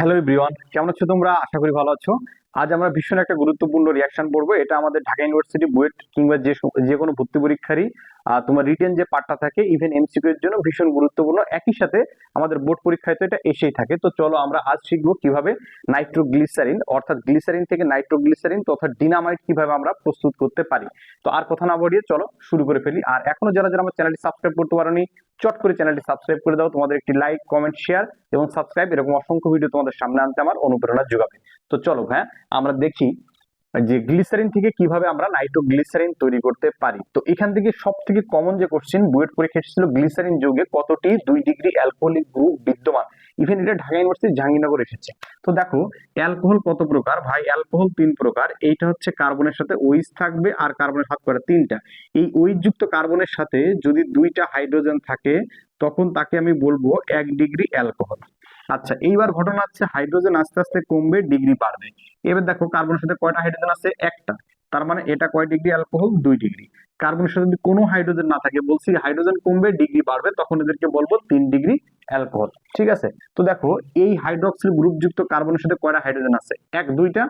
Hello everyone কেমন আছো তোমরা? আশা করি ভালো আছো। আজ আমরা ভীষণ একটা গুরুত্বপূর্ণ রিয়াকশন পড়ব। এটা আমাদের ঢাকা ইউনিভার্সিটি বুয়েট কিংবা যে যে কোনো ভর্তি পরীক্ষারই তোমার রিটেন যে পার্টটা থাকে ইভেন এমসিকিউ এর জন্য ভীষণ গুরুত্বপূর্ণ। একই সাথে আমাদের বোর্ড পরীক্ষায় তো এটা এসেই থাকে। তো চলো আমরা আজ শিখব কীভাবে নাইট্রোগ্লিসারিন অর্থাৎ গ্লিসারিন থেকে নাইট্রোগ্লিসারিন তথা ডিনামাইট কীভাবে আমরা প্রস্তুত করতে পারি। তো আর কথা না বলিয়ে চলো শুরু করে ফেলি। আর এখনও যারা যারা আমার চ্যানেলটি সাবস্ক্রাইব করতে পারোনি, চট করে চ্যানেলটি সাবস্ক্রাইব করে দাও। তোমাদের একটি লাইক কমেন্ট শেয়ার এবং সাবস্ক্রাইব এরকম অসংখ্য ভিডিও তোমাদের সামনে আনতে আমার অনুপ্রেরণা যোগাবে। তো চলো হ্যাঁ আমরা দেখি যে গ্লিসারিন থেকে কীভাবে আমরা নাইট্রোগ্লিসারিন তৈরি করতে পারি। তো এখান থেকে সব থেকে কমন যে কোশ্চেন বুয়েট পরীক্ষা এসেছিল গ্লিসারিন যুগে কতটি দুই ডিগ্রি অ্যালকোহলিক গ্রুপ বিদ্যমান? ইভেন এটা ঢাকা ইউনিভার্সিটি জাহাঙ্গীরনগর এসেছে। তো দেখো অ্যালকোহল কত প্রকার? ভাই অ্যালকোহল তিন প্রকার। এইটা হচ্ছে কার্বনের সাথে ওইস থাকবে আর কার্বনের হাত করে তিনটা। এই ওইস যুক্ত কার্বনের সাথে যদি দুইটা হাইড্রোজেন থাকে, তখন তাকে আমি বলব এক ডিগ্রি অ্যালকোহল আচ্ছা এইবার ঘটনা হচ্ছে হাইড্রোজেন আস্তে আস্তে কমবে ডিগ্রি বাড়বে। এবার দেখো কার্বনের সাথে কয়টা হাইড্রোজেন আছে? একটা। তার মানে এটা কয় ডিগ্রি? অ্যালকোহল দুই ডিগ্রি। কার্বনের সাথে যদি কোনো হাইড্রোজেন না থাকে, বলছি হাইড্রোজেন কমবে, ডিগ্রি বাড়বে, তখন এদেরকে বলব তিন ডিগ্রি অ্যালকোহল। ঠিক আছে? তো দেখো, এই হাইড্রক্সিল গ্রুপযুক্ত কার্বনের সাথে কয়টা হাইড্রোজেন আছে? এক, দুইটা।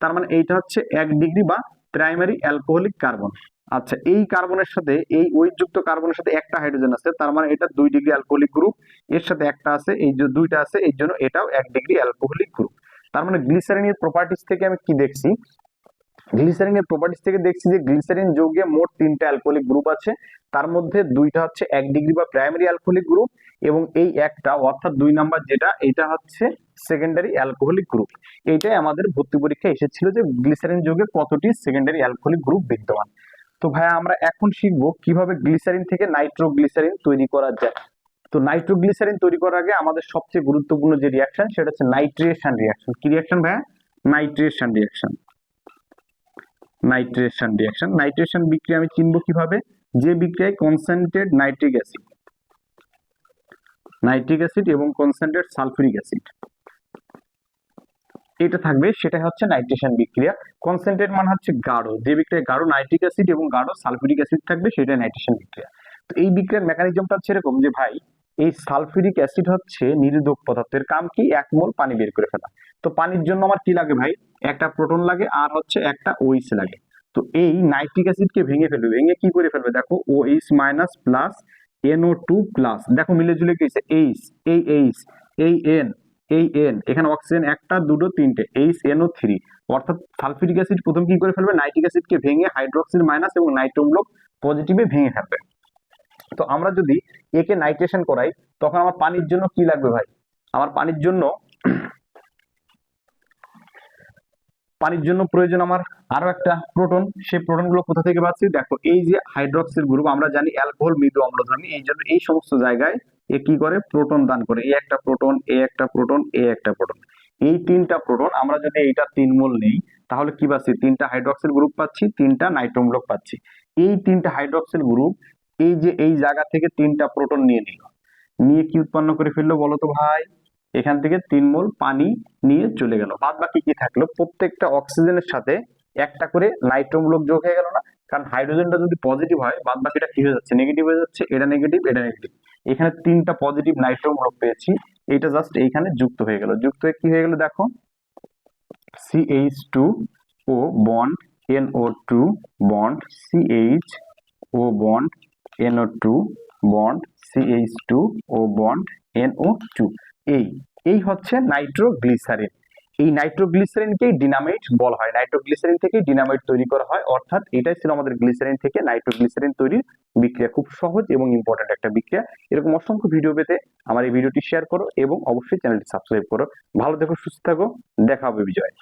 তার মানে এইটা হচ্ছে এক ডিগ্রি বা প্রাইমারি অ্যালকোহলিক কার্বন। আচ্ছা এই কার্বনের সাথে, এই ওইযুক্ত কার্বনের সাথে একটা হাইড্রোজেন আছে, তার মানে এটা দুই ডিগ্রি অ্যালকোহলিক গ্রুপ এর সাথে একটা আছে, এই যে দুইটা আছে এই জন্য এটাও এক ডিগ্রি অ্যালকোহলিক গ্রুপ তার মানে গ্লিসারিনের প্রপার্টিস থেকে আমি কি দেখছি? গ্লিসারিনের প্রপার্টিস থেকে দেখছি যে গ্লিসারিন যৌগে মোট তিনটা অ্যালকোহলিক গ্রুপ আছে, তার মধ্যে দুইটা হচ্ছে এক ডিগ্রি বা প্রাইমারি অ্যালকোহলিক গ্রুপ এবং এই একটা অর্থাৎ দুই নাম্বার যেটা, এটা হচ্ছে সেকেন্ডারি অ্যালকোহলিক গ্রুপ এইটাই আমাদের ভর্তি পরীক্ষা এসেছিল যে গ্লিসারিন যৌগে কতটি সেকেন্ডারি অ্যালকোহলিক গ্রুপ বিদ্যমান। তো ভাইয়া, আমরা এখন শিখব কীভাবে গ্লিসারিন থেকে নাইট্রোগ্লিসারিন তৈরি করা যায়। তো নাইট্রোগ্লিসারিন তৈরি করার আগে আমাদের সবচেয়ে গুরুত্বপূর্ণ যে রিয়াকশন সেটা হচ্ছে নাইট্রিয়েশন রিয়াকশন কি রিয়াকশন ভাইয়া? Nitration reaction nitration reaction nitration বিক্রিয়া আমি চিনব কীভাবে? যে বিক্রিয়ায় concentrate nitric acid nitric acid এবং কনসেন্ট্রেট সালফিউরিক অ্যাসিড এটা থাকবে সেটা হচ্ছে নাইট্রেশন বিক্রিয়া। কনসেন্ট্রেট মানে হচ্ছে গাঢ়। যে বিক্রিয়ায় গাঢ় নাইট্রিক অ্যাসিড এবং গাঢ় সালফিউরিক অ্যাসিড থাকবে সেটা নাইট্রেশন বিক্রিয়া। তো এই বিক্রিয়ার মেকানিজমটা হচ্ছে এরকম যে, ভাই, এই সালফিউরিক অ্যাসিড হচ্ছে নিরোধক পদার্থের কাম কি? এক মোল পানি বের করে ফেলা। তো পানির জন্য আমার কি লাগে ভাই? একটা প্রোটন লাগে আর হচ্ছে একটা ওইস লাগে। তো এই নাইট্রিক অ্যাসিডকে ভেঙে ফেলবে। ভেঙে কি করে ফেলবে? দেখো O H minus plus NO two plus দেখো মিলে জুলে কি এইচ এই এইচ এই এন এই এন এখানে অক্সিজেন একটা, দুটো, তিনটে এইচ এন ও থ্রি অর্থাৎ সালফিউরিক অ্যাসিড প্রথম কি করে ফেলবে? নাইট্রিক অ্যাসিডকে ভেঙে হাইড্রোক্সিল মাইনাস এবং নাইট্রোম ব্লক পজিটিভে ভেঙে ফেলবে। তো আমরা যদি একে নাইট্রেশন করাই, তখন আমার পানির জন্য কি লাগবে ভাই? আমার পানির জন্য পানির জন্য প্রয়োজন আমার আরও একটা প্রোটন সেই প্রোটনগুলো কোথা থেকে পাচ্ছি? দেখো, এই যে হাইড্রক্সিল গ্রুপ আমরা জানি অ্যালকোহল মৃদু অম্লধর্মী এই জন্য এই সমস্ত জায়গায় এ কি করে? প্রোটন দান করে। এ একটা প্রোটন এ একটা প্রোটন এ একটা প্রোটন এই তিনটা প্রোটন আমরা যদি এইটা তিন মোল নেই, তাহলে কি পাচ্ছি? তিনটা হাইড্রক্সিল গ্রুপ পাচ্ছি, তিনটা নাইট্রোম ব্লক পাচ্ছি। এই তিনটা হাইড্রক্সিল গ্রুপ এই যে এই জায়গা থেকে তিনটা প্রোটন নিয়ে নিল। নিয়ে কি উৎপন্ন করে ফেলল বলো তো ভাই? এখান থেকে তিন মোল পানি নিয়ে চলে গেল। বাদ বাকি কি থাকল? প্রত্যেকটা অক্সিজেনের সাথে একটা করে নাইট্রোম ব্লক যোগ হয়ে গেল না। কারণ হাইড্রোজেনটা যদি পজিটিভ হয় বাদ বাকিটা কি হয়ে যাচ্ছে? নেগেটিভ হয়ে যাচ্ছে, এটা নেগেটিভ এটা নেগেটিভ এখানে তিনটা পজিটিভ নাইট্রোম ব্লক পেয়েছি। এটা জাস্ট এইখানে যুক্ত হয়ে গেল। যুক্ত হয়ে কি হয়ে গেল দেখো? CH two O bond NO two bond CH O bond NO two bond CH two O bond NO two এই এই হচ্ছে নাইট্রোগ্লিসারিন এই নাইট্রোগ্লিসারিনকেই ডিনামাইট বলা হয়। নাইট্রোগ্লিসারিন থেকে ডিনামাইট তৈরি করা হয়, অর্থাৎ এটাই ছিল আমাদের গ্লিসারিন থেকে নাইট্রোগ্লিসারিন তৈরির বিক্রিয়া। খুব সহজ এবং ইম্পর্টেন্ট একটা বিক্রিয়া। এরকম অসংখ্য ভিডিও পেতে আমার এই ভিডিওটি শেয়ার করো এবং অবশ্যই চ্যানেলটি সাবস্ক্রাইব করো। ভালো দেখো সুস্থ থাকো। দেখা হবে বিজয়।